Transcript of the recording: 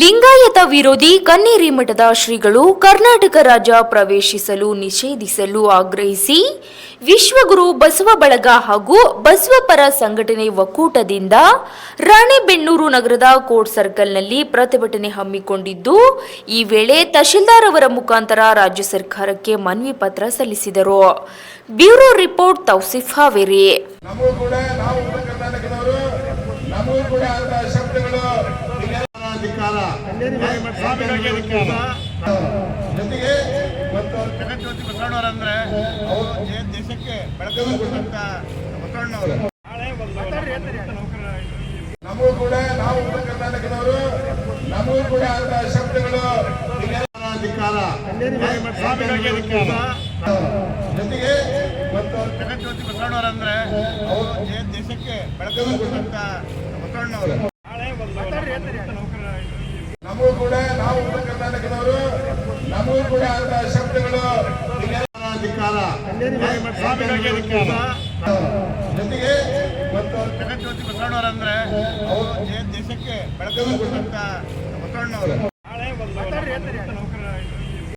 ಲಿಂಗಾಯತ ವಿರೋಧಿ ಕನ್ನೇರಿ ಮಠದ ಶ್ರೀಗಳು ಕರ್ನಾಟಕ ರಾಜ್ಯ ಪ್ರವೇಶಿಸಲು ನಿಷೇಧಿಸಲು ಆಗ್ರಹಿಸಿ ವಿಶ್ವಗುರು ಬಸವ ಬಳಗ ಹಾಗೂ ಬಸವಪರ ಸಂಘಟನೆ ಒಕ್ಕೂಟದಿಂದ ರಾಣೆಬೆನ್ನೂರು ನಗರದ ಕೋರ್ಟ್ ಸರ್ಕಲ್ನಲ್ಲಿ ಪ್ರತಿಭಟನೆ ಹಮ್ಮಿಕೊಂಡಿದ್ದು, ಈ ವೇಳೆ ತಹಶೀಲ್ದಾರ್ ಅವರ ಮುಖಾಂತರ ರಾಜ್ಯ ಸರ್ಕಾರಕ್ಕೆ ಮನವಿ ಪತ್ರ ಸಲ್ಲಿಸಿದರು. Bureau report Tousif Haveri. ಅಧಿಕಾರ ಜೊತೆಗೆ ಜಗಜ್ಯೋತಿ ಬಸವಣ್ಣವರಂದ್ರೆ ಅವರು ದೇಶಕ್ಕೆ ಬೆಳಕನ್ನು ಕೊಟ್ಟಂತ ಬಸವಣ್ಣವರು. ನಮಗೂ ಕೂಡ ನಾವು ಉತ್ತರ ಕರ್ನಾಟಕದವರು ನಮಗೂ ಕೂಡ ಅಂತ ಶಬ್ದಗಳು ಅಧಿಕಾರ. ಜೊತೆಗೆ ಜಗಜ್ಯೋತಿ ಬಸವಣ್ಣವರಂದ್ರೆ ಅವರು ದೇಶಕ್ಕೆ ಬೆಳಕನ್ನು ಕೊಟ್ಟಂತ ಬಸವಣ್ಣವರು. ನಮಗೂ ಕೂಡ ನಾವು ಉತ್ತರ ಕರ್ನಾಟಕದವರು ನಮಗೂ ಕೂಡ ಅಂತ ಶಬ್ದಗಳು ಅಧಿಕಾರ ಜೊತೆಗೆ ಜಗಜ್ಯೋತಿ ಬಸವಣ್ಣವರಂದ್ರೆ ಅವರು ದೇಶಕ್ಕೆ ಬೆಳಕನ್ನು ಕೊಟ್ಟಂತ ಬಸವಣ್ಣವರು.